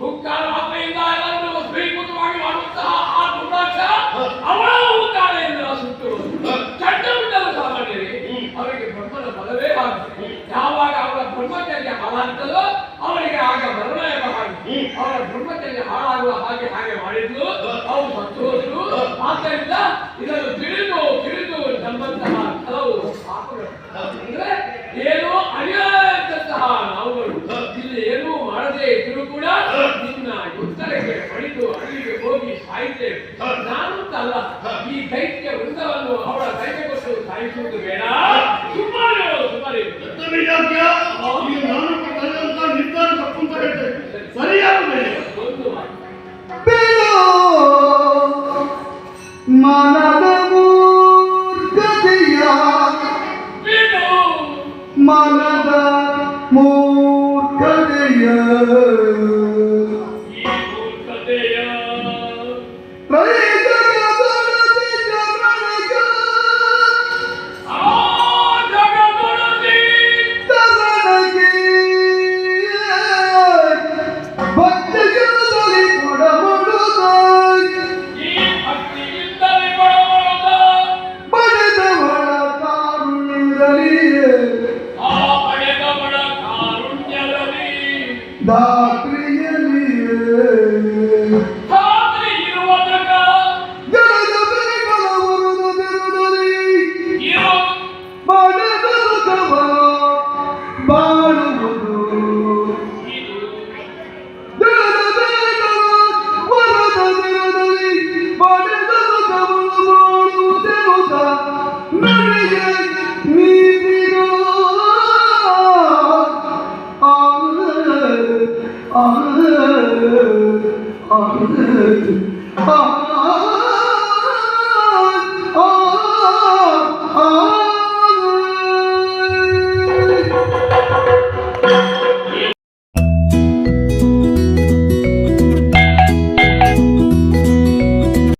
ಹುಕ್ಕಾಲ ಮಾತ್ರೆಯಿಂದ ಎಲ್ಲರನ್ನು ಸ್ವೀಕೃತವಾಗಿ ಮಾಡುವಂತಹ ಆ ದುರ್ನಾಶ ಅವಳ ಹುಕ್ಕಾಲೆಯಿಂದ ಸುಟ್ಟು ಸಾಮಾನ್ಯರೇ, ಅವರಿಗೆ ಬಲವೇ ಆಗುತ್ತೆ ಯಾವಾಗ ಅವರ ಬ್ರಹ್ಮಚರ್ಯ ಹಾಳಾಗ್ತದೋ, ಅವರಿಗೆ ಆಗ ಮರಣ ಎಂಬ ಹಾಗೆ ಅವರ ಬ್ರಹ್ಮಚರ್ಯ ಹಾಳಾಗುವ ಹಾಗೆ ಹಾಗೆ ಮಾಡಿದ್ಲು ಅವರು ಸತ್ತು ಆದ್ದರಿಂದ ಇದನ್ನು ತಿಳಿದು ತಿಳಿದು ನಮ್ಮಂತಹ ಕೆಲವು ಪಾಪಗಳು ಅಂದ್ರೆ, ಏನೋ ಅಲ್ಲ. ಈ ದೈತ್ಯ ವೃಂದವನ್ನು ಅವಳ ಕೈಗೆ ಕೊಟ್ಟು ಸಾಯಿಸುವುದು ಬೇಡ. ಸುಮಾರು ಸುಮಾರು. ನಾನು ಕೊಟ್ಟಂತ ನಿರ್ಧಾರ ತಪ್ಪು ಅಂತ ಹೇಳ್ತೇನೆ ಸರಿಯಾದ ಮೇಲೆ. ಒಂದು ಮಾತು. ಮನದ ಮೂರ್ಖತೆಯ ಬಿಡು. ಮನದ ಮೂರ್ಖತೆಯ ಈ ಮೂರ್ಖತೆಯ Bye. ಆ ಆ ಆ